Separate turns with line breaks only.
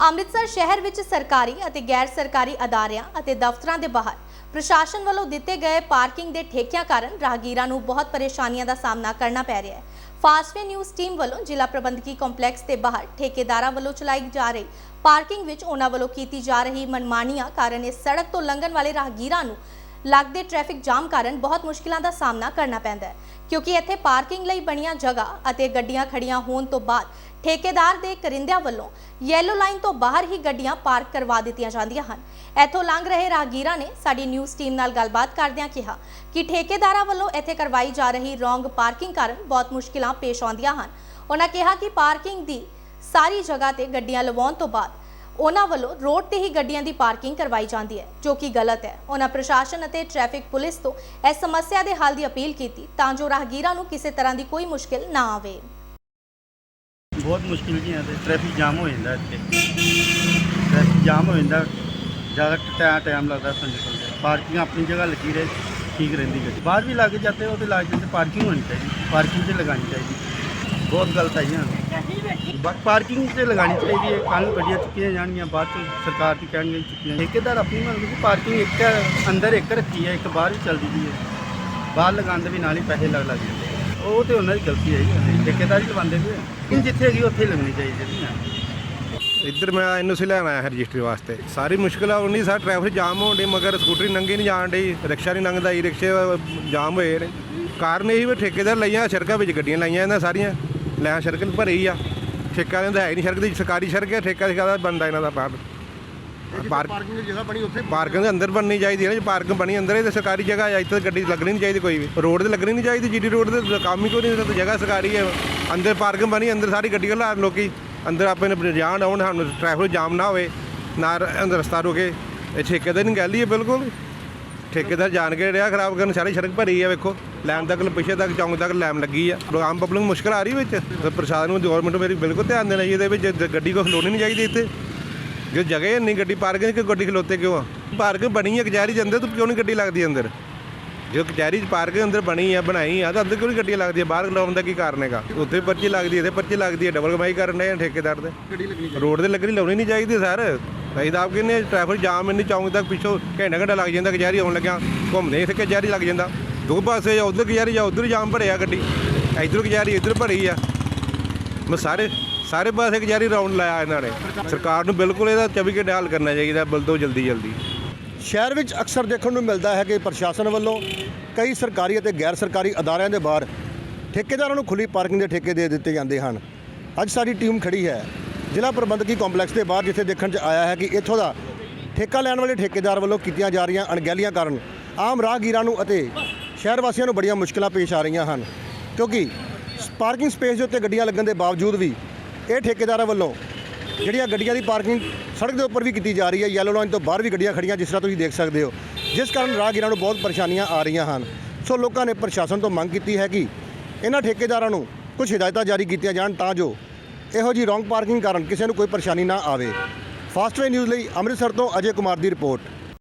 ਅੰਮ੍ਰਿਤਸਰ ਸ਼ਹਿਰ ਵਿੱਚ ਸਰਕਾਰੀ ਅਤੇ ਗੈਰ ਸਰਕਾਰੀ ਅਦਾਰਿਆਂ ਅਤੇ ਦਫ਼ਤਰਾਂ ਦੇ ਬਾਹਰ ਪ੍ਰਸ਼ਾਸਨ ਵੱਲੋਂ ਦਿੱਤੇ ਗਏ ਪਾਰਕਿੰਗ ਦੇ ਠੇਕਿਆਂ ਕਾਰਨ ਰਾਹਗੀਰਾਂ ਨੂੰ ਬਹੁਤ ਪਰੇਸ਼ਾਨੀਆਂ ਦਾ ਸਾਹਮਣਾ ਕਰਨਾ ਪੈ ਰਿਹਾ ਹੈ। ਫਾਸਟਵੇ ਨਿਊਜ਼ ਟੀਮ ਵੱਲੋਂ ਜ਼ਿਲ੍ਹਾ ਪ੍ਰਬੰਧਕੀ ਕੰਪਲੈਕਸ ਦੇ ਬਾਹਰ ਠੇਕੇਦਾਰਾਂ ਵੱਲੋਂ ਚਲਾਈ ਜਾ ਰਹੀ ਪਾਰਕਿੰਗ ਵਿੱਚ ਉਹਨਾਂ ਵੱਲੋਂ ਕੀਤੀ ਜਾ ਰਹੀ ਮਨਮਾਨੀਆਂ ਕਾਰਨ ਇਸ ਸੜਕ ਤੋਂ ਲੰਘਣ ਵਾਲੇ ਰਾਹਗੀਰਾਂ ਨੂੰ ਲੱਗਦੇ ਟ੍ਰੈਫਿਕ ਜਾਮ ਕਾਰਨ ਬਹੁਤ ਮੁਸ਼ਕਿਲਾਂ ਦਾ ਸਾਹਮਣਾ ਕਰਨਾ ਪੈਂਦਾ ਹੈ, ਕਿਉਂਕਿ ਇੱਥੇ ਪਾਰਕਿੰਗ ਲਈ ਬਣੀਆਂ ਜਗ੍ਹਾ ਅਤੇ ਗੱਡੀਆਂ ਖੜੀਆਂ ਹੋਣ ਤੋਂ ਬਾਅਦ ਠੇਕੇਦਾਰ ਦੇ ਕਰਿੰਦਿਆਂ ਵੱਲੋਂ ਯੈਲੋ ਲਾਈਨ ਤੋਂ ਬਾਹਰ ਹੀ ਗੱਡੀਆਂ ਪਾਰਕ ਕਰਵਾ ਦਿੱਤੀਆਂ ਜਾਂਦੀਆਂ ਹਨ। ਇੱਥੋਂ ਲੰਘ ਰਹੇ ਰਾਹਗੀਰਾਂ ਨੇ ਸਾਡੀ ਨਿਊਜ਼ ਟੀਮ ਨਾਲ ਗੱਲਬਾਤ ਕਰਦਿਆਂ ਕਿਹਾ ਕਿ ਠੇਕੇਦਾਰਾਂ ਵੱਲੋਂ ਇੱਥੇ ਕਰਵਾਈ ਜਾ ਰਹੀ ਰੋਂਗ ਪਾਰਕਿੰਗ ਕਾਰਨ ਬਹੁਤ ਮੁਸ਼ਕਿਲਾਂ ਪੇਸ਼ ਆਉਂਦੀਆਂ ਹਨ। ਉਹਨਾਂ ਕਿਹਾ ਕਿ ਪਾਰਕਿੰਗ ਦੀ ਸਾਰੀ ਜਗ੍ਹਾ ਤੇ ਗੱਡੀਆਂ ਲਵਾਉਣ ਤੋਂ ਬਾਅਦ ਉਹਨਾਂ ਵੱਲੋਂ ਰੋਡ ਤੇ ਹੀ ਗੱਡੀਆਂ ਦੀ ਪਾਰਕਿੰਗ ਕਰਵਾਈ ਜਾਂਦੀ ਹੈ, ਜੋ ਕਿ ਗਲਤ ਹੈ। ਉਹਨਾਂ ਪ੍ਰਸ਼ਾਸਨ ਅਤੇ ਟ੍ਰੈਫਿਕ ਪੁਲਿਸ ਤੋਂ ਇਸ ਸਮੱਸਿਆ ਦੇ ਹੱਲ ਦੀ ਅਪੀਲ ਕੀਤੀ, ਤਾਂ ਜੋ ਰਾਹਗੀਰਾਂ ਨੂੰ ਕਿਸੇ ਤਰ੍ਹਾਂ ਦੀ ਕੋਈ ਮੁਸ਼ਕਿਲ ਨਾ ਆਵੇ।
ਬਹੁਤ ਮੁਸ਼ਕਿਲ ਜੀ ਹੈ ਟ੍ਰੈਫਿਕ ਜਾਮ ਹੋ ਜਾਂਦਾ ਇੱਥੇ। ਟ੍ਰੈਫਿਕ ਜਾਮ ਹੋ ਜਾਂਦਾ, ਜ਼ਿਆਦਾ ਟਾਈਮ ਲੱਗਦਾ ਇੱਥੋਂ ਨਿਕਲਦੇ ਪਾਰਕਿੰਗ ਆਪਣੀ ਜਗ੍ਹਾ ਲੱਗੀ ਰਹੇ, ਠੀਕ ਰਹਿੰਦੀ ਹੈ ਬਾਹਰ ਵੀ ਲੱਗ ਜਾਂਦੇ ਉਹ ਤੇ ਲੱਗ ਜਾਂਦੇ, ਪਾਰਕਿੰਗ ਹੋਣੀ ਚਾਹੀਦੀ, ਪਾਰਕਿੰਗ ਤੇ ਲਗਾਉਣੀ ਚਾਹੀਦੀ। ਬਹੁਤ ਗਲਤ ਹੈ ਪਾਰਕਿੰਗ ਤੇ ਲਗਾਉਣੀ ਚਾਹੀਦੀ ਹੈ। ਕੱਲ੍ਹ ਗੱਡੀਆਂ ਚੁੱਕੀਆਂ ਜਾਣਗੀਆਂ, ਬਾਅਦ ਚ ਸਰਕਾਰ ਦੀ ਕਹਿਣਗੇ ਚੁੱਕੀਆਂ ਠੇਕੇਦਾਰ ਆਪਣੀ ਮਤਲਬ ਕਿ ਪਾਰਕਿੰਗ ਇੱਕ ਅੰਦਰ ਇੱਕ ਰੱਖੀ ਹੈ, ਇੱਕ ਬਾਹਰ ਵੀ ਚੱਲਦੀ ਦੀ ਹੈ। ਬਾਹਰ ਲਗਾਉਣ ਦੇ ਵੀ ਨਾਲ ਹੀ ਪੈਸੇ ਲੱਗ ਲੱਗ ਜਾਂਦੇ ਉਹ ਤੇ ਉਹਨਾਂ ਦੀ ਗਲਤੀ ਹੈ ਜੀ। ਠੇਕੇਦਾਰ ਹੀ ਲਵਾਉਂਦੇ ਪਏ ਜਿੱਥੇ ਹੈਗੀ ਉੱਥੇ ਲੱਗਣੀ ਚਾਹੀਦੀ ਹੈ
ਇੱਧਰ ਮੈਂ ਐਨਓਸੀ ਲੈਣ ਆਇਆ ਰਜਿਸਟਰੀ ਵਾਸਤੇ। ਸਾਰੀ ਮੁਸ਼ਕਲ ਆ ਉਨੀ ਸਾਰਾ ਟ੍ਰੈਫਿਕ ਜਾਮ ਹੋਣ ਡਈ, ਮਗਰ ਸਕੂਟਰੀ ਨੰਗੀ ਨਹੀਂ ਜਾਣ ਡਈ, ਰਿਕਸ਼ਾ ਨਹੀਂ ਲੰਘਦਾ ਈ ਰਿਕਸ਼ੇ ਜਾਮ ਹੋਏ ਨੇ। ਕਾਰਨ ਇਹ ਵੀ, ਠੇਕੇਦਾਰ ਲਈਆਂ, ਸੜਕਾਂ ਵਿੱਚ ਗੱਡੀਆਂ ਲਾਈਆਂ ਇਹਨਾਂ ਸਾਰੀਆਂ। ਲੈ ਸੜਕ ਭਰੀ ਆ। ਠੇਕਾ ਲੈਂਦਾ ਹੈ ਨਹੀਂ ਸੜਕ ਦੀ ਸਰਕਾਰੀ ਸੜਕ ਹੈ ਠੇਕਾ ਠੇਕਾ ਦਾ ਬੰਦਾ ਇਹਨਾਂ ਦਾ ਪਾਰਕ
ਪਾਰਕਿੰਗ ਦੀ ਜਗ੍ਹਾ ਬਣੀ ਉੱਥੇ
ਪਾਰਕਿੰਗ ਦੇ ਅੰਦਰ ਬਣਨੀ ਚਾਹੀਦੀ ਹੈ ਨਾ ਜੇ ਪਾਰਕਿੰਗ ਬਣੀ ਅੰਦਰ ਹੈ ਤੇ ਸਰਕਾਰੀ ਜਗ੍ਹਾ ਹੈ ਇੱਥੇ ਲੱਗਣੀ ਨਹੀਂ ਚਾਹੀਦੀ ਕੋਈ ਵੀ। ਰੋਡ ਤੇ ਲੱਗਣੀ ਨਹੀਂ ਚਾਹੀਦੀ ਜੀਡੀ ਰੋਡ ਤੇ ਕੰਮ ਹੀ ਕੋਈ ਨਹੀਂ ਤੇ ਜਗ੍ਹਾ ਸਰਕਾਰੀ ਹੈ। ਅੰਦਰ ਪਾਰਕਿੰਗ ਬਣੀ ਅੰਦਰ ਸਾਰੀ ਗੱਡੀਆਂ ਲਾ ਲੋਕੀ। ਅੰਦਰ ਆਪਣੇ ਜਾਣ ਆਉਣ ਸਾਨੂੰ ਟ੍ਰੈਫਿਕ ਜਾਮ ਨਾ ਹੋਵੇ ਨਾ ਅੰਦਰ ਰਸਤਾ ਰੁਕੇ। ਇਹ ਠੇਕੇਦਾਰ ਨਹੀਂ ਗੱਲ ਹੀ ਹੈ ਬਿਲਕੁਲ। ਠੇਕੇਦਾਰ ਜਾਣ ਕੇ ਰਿਹਾ ਖਰਾਬ ਕਰਨ ਸਾਰੀ ਸੜਕ ਭਰੀ ਹੈ ਵੇਖੋ। ਲੈਮ ਤੱਕ ਪਿੱਛੇ ਤੱਕ ਚੌਂਕ ਤੱਕ ਲੈਮ ਲੱਗੀ ਆ। ਆਮ ਪਬਲਿਕ ਨੂੰ ਮੁਸ਼ਕਲ ਆ ਰਹੀ ਵਿੱਚ। ਤੇ ਪ੍ਰਸ਼ਾਸਨ ਨੂੰ ਗਵਰਨਮੈਂਟ ਮੇਰੀ ਬਿਲਕੁਲ ਧਿਆਨ ਦੇਣਾ ਚਾਹੀਦਾ ਵੀ ਜੇ ਗੱਡੀ ਕੋਈ ਖਲੋਣੀ ਨਹੀਂ ਚਾਹੀਦੀ ਇੱਥੇ। ਜੇ ਜਗ੍ਹਾ ਹੀ ਨਹੀਂ ਗੱਡੀ ਪਾਰਕਿੰਗ ਕਿ ਗੱਡੀ ਖਲੋਤੇ ਕਿਉਂ ਆ? ਪਾਰਕਿੰਗ ਬਣੀ ਹੈ ਕਚਹਿਰੀ ਦੇ ਅੰਦਰ ਤੂੰ ਕਿਉਂ ਨਹੀਂ ਗੱਡੀ ਲੱਗਦੀ ਅੰਦਰ? ਜੇ ਕਚਹਿਰੀ 'ਚ ਪਾਰਕਿੰਗ ਅੰਦਰ ਬਣੀ ਆ ਬਣਾਈ ਆ ਤਾਂ ਅੰਦਰ ਕਿਉਂ ਨਹੀਂ ਗੱਡੀ ਲੱਗਦੀ ਬਾਹਰ ਲਾਉਣ ਦਾ ਕੀ ਕਾਰਨ ਹੈਗਾ? ਉੱਥੇ ਪਰਚੀ ਲੱਗਦੀ ਤੇ ਪਰਚੀ ਲੱਗਦੀ ਹੈ ਡਬਲ ਕਮਾਈ ਕਰਨ ਦੇ ਠੇਕੇਦਾਰ ਦੇ।
ਗੱਡੀ ਲੱਗਣੀ
ਰੋਡ ਤੇ ਲੱਗਣੀ ਲਾਉਣੀ ਨਹੀਂ ਚਾਹੀਦੀ ਸਰ। ਭਾਈ ਤਾਂ ਆਪ ਕਹਿੰਦੇ ਟ੍ਰੈਫਿਕ ਜਾਮ ਇੰਨੀ ਚੌਂਕ ਤੱਕ ਪਿੱਛੋਂ ਘੰਟਾ ਘੰਟਾ ਲੱਗ ਜਾਂਦਾ, ਕਚਹਿਰੀ ਆਉਣ ਲੱਗਿਆ। ਘੁੰਮਦੇ ਇੱਥੇ ਕਚਹਿਰੀ ਲੱਗ ਜਾਂਦਾ। ਦੋ ਪਾਸੇ ਜਾਂ ਉਧਰ ਕਚਹਿਰੀ ਜਾਂ ਉਧਰ ਜਾਮ ਭਰਿਆ ਗੱਡੀ। ਇੱਧਰ ਕਚਹਿਰੀ ਇੱਧਰ ਭਰੀ ਆ। ਮੈਂ ਸਾਰੇ ਸਾਰੇ ਪਾਸੇ ਕਚਹਿਰੀ ਰਾਉਂਡ ਲਾਇਆ ਇਹਨਾਂ ਨੇ। ਸਰਕਾਰ ਨੂੰ ਬਿਲਕੁਲ ਇਹਦਾ 24 ਘੰਟੇ ਹੱਲ ਕਰਨਾ ਚਾਹੀਦਾ ਬਲਦੋ ਜਲਦੀ ਜਲਦੀ।
ਸ਼ਹਿਰ ਵਿੱਚ ਅਕਸਰ ਦੇਖਣ ਨੂੰ ਮਿਲਦਾ ਹੈ ਕਿ ਪ੍ਰਸ਼ਾਸਨ ਵੱਲੋਂ ਕਈ ਸਰਕਾਰੀ ਅਤੇ ਗੈਰ ਸਰਕਾਰੀ ਅਦਾਰਿਆਂ ਦੇ ਬਾਹਰ ਠੇਕੇਦਾਰਾਂ ਨੂੰ ਖੁੱਲੀ ਪਾਰਕਿੰਗ ਦੇ ਠੇਕੇ ਦੇ ਦਿੱਤੇ ਜਾਂਦੇ ਹਨ। ਅੱਜ ਸਾਡੀ ਟੀਮ ਖੜੀ ਹੈ। ਜ਼ਿਲ੍ਹਾ ਪ੍ਰਬੰਧਕੀ ਕੰਪਲੈਕਸ ਦੇ ਬਾਹਰ ਜਿੱਥੇ ਦੇਖਣ 'ਚ ਆਇਆ ਹੈ ਕਿ ਇੱਥੋਂ ਦਾ ਠੇਕਾ ਲੈਣ ਵਾਲੇ ਠੇਕੇਦਾਰ ਵੱਲੋਂ ਕੀਤੀਆਂ ਜਾ ਰਹੀਆਂ ਅਣਗਹਿਲੀਆਂ ਕਾਰਨ ਆਮ ਰਾਹਗੀਰਾਂ ਨੂੰ ਅਤੇ ਸ਼ਹਿਰ ਵਾਸੀਆਂ ਨੂੰ ਬੜੀਆਂ ਮੁਸ਼ਕਲਾਂ ਪੇਸ਼ ਆ ਰਹੀਆਂ ਹਨ। ਕਿਉਂਕਿ ਪਾਰਕਿੰਗ ਸਪੇਸ ਦੇ ਉੱਤੇ ਗੱਡੀਆਂ ਲੱਗਣ ਦੇ ਬਾਵਜੂਦ ਵੀ ਇਹ ਠੇਕੇਦਾਰਾਂ ਵੱਲੋਂ ਜਿਹੜੀਆਂ ਗੱਡੀਆਂ ਦੀ ਪਾਰਕਿੰਗ ਸੜਕ ਦੇ ਉੱਪਰ ਵੀ ਕੀਤੀ ਜਾ ਰਹੀ ਹੈ ਯੈਲੋ ਲਾਈਨ ਤੋਂ ਬਾਹਰ ਵੀ ਗੱਡੀਆਂ ਖੜੀਆਂ ਜਿਸ ਤਰ੍ਹਾਂ ਤੁਸੀਂ ਦੇਖ ਸਕਦੇ ਹੋ। ਜਿਸ ਕਾਰਨ ਰਾਹਗੀਰਾਂ ਨੂੰ ਬਹੁਤ ਪਰੇਸ਼ਾਨੀਆਂ ਆ ਰਹੀਆਂ ਹਨ। ਸੋ ਲੋਕਾਂ ਨੇ ਪ੍ਰਸ਼ਾਸਨ ਤੋਂ ਮੰਗ ਕੀਤੀ ਹੈ ਕਿ ਇਹਨਾਂ ਠੇਕੇਦਾਰਾਂ ਨੂੰ ਕੁਝ ਹਦਾਇਤਾਂ ਜਾਰੀ ਕੀਤੀਆਂ ਜਾਣ ਤਾਂ ਜੋ ਇਹੋ ਜੀ ਰੋਂਗ ਪਾਰਕਿੰਗ ਕਾਰਨ ਕਿਸੇ ਨੂੰ ਕੋਈ ਪਰੇਸ਼ਾਨੀ ਨਾ ਆਵੇ। ਫਾਸਟਵੇ ਨਿਊਜ਼ ਲਈ ਅੰਮ੍ਰਿਤਸਰ ਤੋਂ ਅਜੇ ਕੁਮਾਰ ਦੀ ਰਿਪੋਰਟ।